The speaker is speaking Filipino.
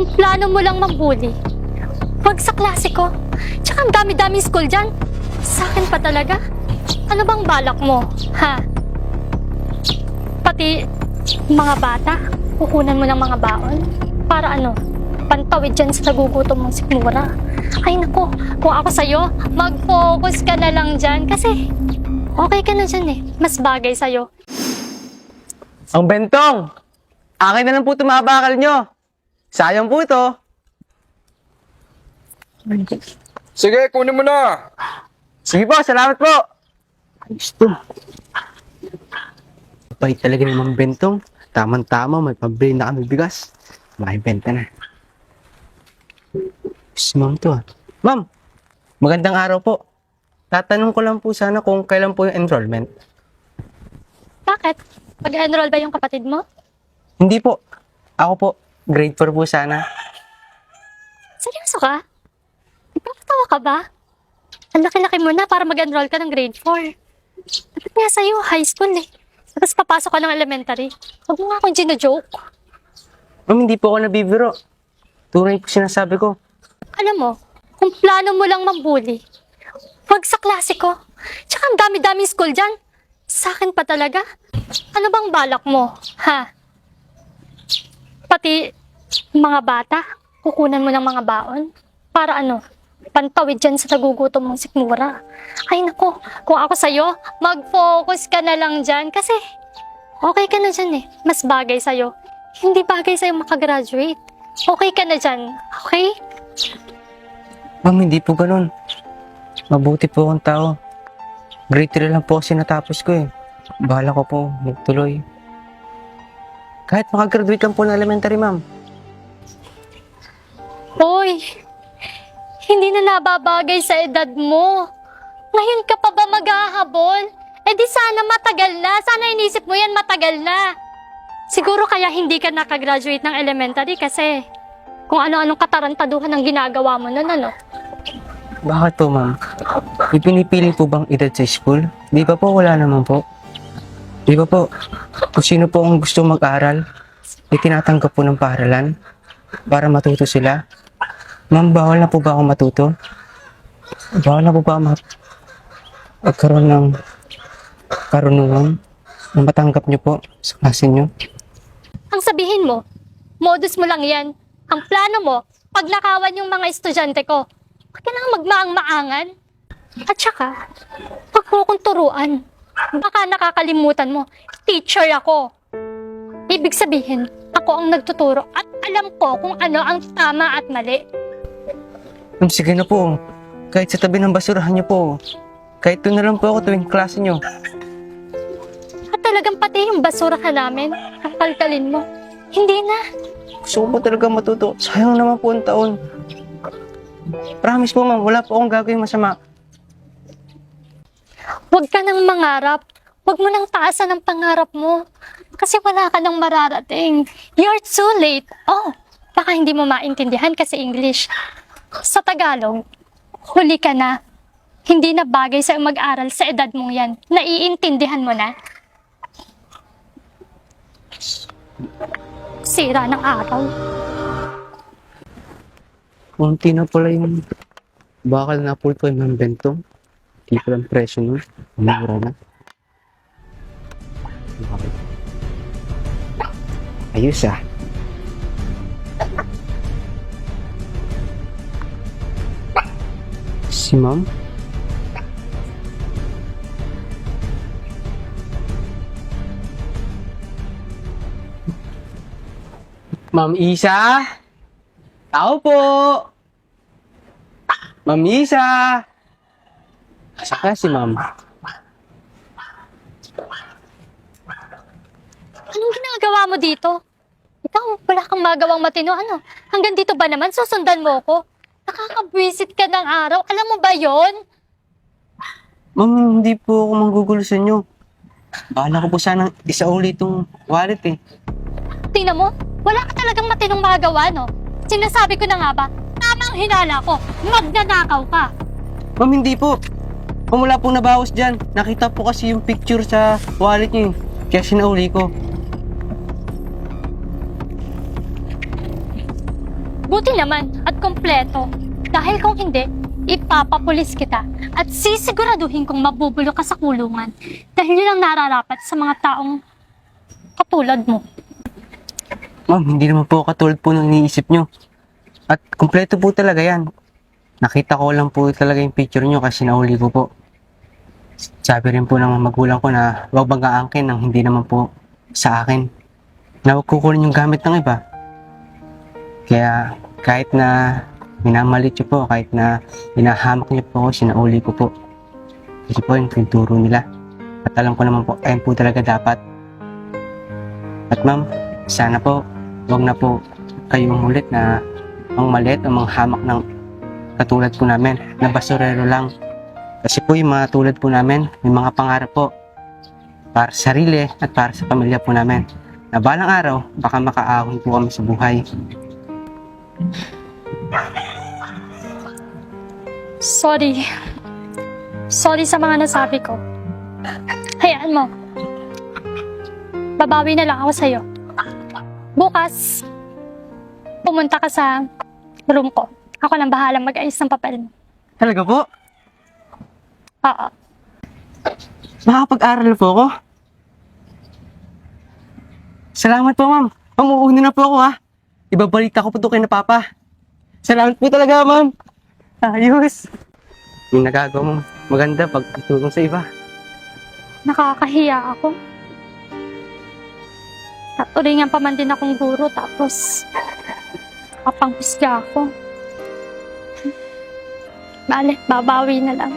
Kung plano mo lang mambuli, huwag sa klase ko. Tsaka ang dami-daming school dyan. Sa akin pa talaga. Ano bang balak mo, ha? Pati mga bata, kukunan mo ng mga baon. Para ano, pantawid dyan sa nagugutom mong sikmura. Ay nako, kung ako sa'yo, mag-focus ka na lang dyan. Kasi, okay ka na dyan eh. Mas bagay sa'yo. Ang bentong! Akin na lang po tumabakal nyo. Sayang po ito. Sige, kunin mo na. Sige po, salamat po. Ayos to. Bait talaga ng mga bentong. Tamang-tama, may pambili na kami bigas. Makibenta na. Si ma'am to ah. Ma'am, magandang araw po. Tatanong ko lang po sana kung kailan po yung enrollment. Bakit? Mag-enroll ba yung kapatid mo? Hindi po. Ako po, grade 4 po sana. Seryoso ka? Nagpapatawa ka ba? Ang laki-laki mo na para mag-enroll ka ng grade 4. Dapat nga sa'yo, high school eh. Tapos papasok ka ng elementary. Huwag mo nga akong gino-joke. Ma'am, hindi po ako nabibiro. Tunay po sinasabi ko. Alam mo, kung plano mo lang mambuli, huwag sa klase ko. Tsaka ang dami-daming school dyan. Sa akin pa talaga. Ano bang balak mo, ha? Pati mga bata, kukunan mo ng mga baon. Para ano, pantawid dyan sa nagugutom mong sikmura. Ay nako, kung ako sa'yo, mag-focus ka na lang dyan. Kasi, okay ka na dyan eh. Mas bagay sa'yo. Hindi bagay sa'yo makagraduate. Okay ka na dyan, okay? Ma'am, hindi po ganun. Mabuti po akong tao. Grade 3 lang po kasi natapos ko eh. Bahala ko po magtuloy. Kahit makagraduate lang po ng elementary, ma'am. Hoy, hindi na nababagay sa edad mo. Ngayon ka pa ba maghahabol? Eh di sana matagal na. Sana inisip mo yan matagal na. Siguro kaya hindi ka nakagraduate ng elementary kasi kung ano-anong katarantaduhan ang ginagawa mo nun, ano? Bakit po, ma'am? May pinipili po bang edad sa school? Di ba po wala naman po? Di ba po, kung sino po ang gusto mag-aral, ay tinatanggap po ng paaralan para matuto sila. Ma'am, bawal na po ba ako matuto? Bawal na po ba ma- magkaroon ng karunungan na matanggap niyo po sa klase niyo? Ang sabihin mo, modus mo lang yan. Ang plano mo, pagnakawan yung mga estudyante ko. Huwag ka nang magmaang-maangan. At saka, huwag. Baka nakakalimutan mo, teacher ako. Ibig sabihin, ako ang nagtuturo at alam ko kung ano ang tama at mali. Ma'am, sige na po. Kahit sa tabi ng basurahan niyo po. Kahit doon na lang po ako tuwing klase niyo. At talagang pati yung basura ka namin, ang kalkalin mo. Hindi na. Gusto ko po talaga matuto. Sayang naman po ang taon. Promise po ma'am, wala po akong gagawin masama. Huwag ka nang mangarap. Huwag mo nang taasan ang pangarap mo. Kasi wala ka nang mararating. You're too late. Oh, baka hindi mo maintindihan kasi English. Sa Tagalog, huli ka na. Hindi na bagay sa mag-aral sa edad mong yan. Naiintindihan mo na. Sira ng araw. Kunti na pala yung bakal na po ito yung bentong. Hindi pa lang presyo nun. Mura na. Ayos ah. Si ma'am? Ma'am Isa? Tao po! Ma'am Isa! Saka si ma'am. Anong ginagawa mo dito? Ikaw, wala kang magawang matino. Ano? Hanggang dito ba naman susundan mo ko? Nakakabwisit ka ng araw. Alam mo ba yon? Ma'am, hindi po ako manggugulo sa inyo. Bahala ko po sanang isa ulit itong wallet eh. Tingnan mo, wala ka talagang matinong magagawa, no? Sinasabi ko na nga ba, tamang hinala ko, magnanakaw ka. Ma'am, hindi po. Kung wala pong nabawas dyan, nakita po kasi yung picture sa wallet niyo eh. Kaya sinauli ko. Buti naman at kompleto. Dahil kung hindi, ipapapulis kita at sisiguraduhin kong mabubulok ka sa kulungan dahil yun ang nararapat sa mga taong katulad mo. Ma'am, hindi naman po katulad po ng iniisip nyo. At kumpleto po talaga yan. Nakita ko lang po talaga yung picture nyo kasi nahuli ko po. Sabi rin po ng magulang ko na huwag bang aangkin ng hindi naman po sa akin. Na huwag kukunin yung gamit ng iba. Kaya kahit na minamalit nyo po, kahit na hinahamak nyo po ako, sinauli ko po. Kasi po yung turo nila. At alam ko naman po, ayun po talaga dapat. At ma'am, sana po, wag na po kayong ulit na ang maliit o hamak ng katulad po namin na basurero lang. Kasi po yung mga tulad po namin, may mga pangarap po para sa sarili at para sa pamilya po namin. Na balang araw, baka makaahon po kami sa buhay. Sorry. Sorry sa mga nasabi ko. Hayaan mo. Babawi na lang ako sa'yo. Bukas, pumunta ka sa room ko. Ako nang bahalang mag-ayos ng papel mo. Talaga po? Oo. Makakapag-aral po ako? Salamat po, ma'am. Uunin na po ako, ha? Ibabalita ko po ito kay na papa. Salamat po talaga, ma'am. Ayos. Yung nagagawa mo, maganda pag tutulong sa iba. Nakakahiya ako. Taturingan pa man din akong guro tapos kapangpisga ako. Bale, babawi na lang.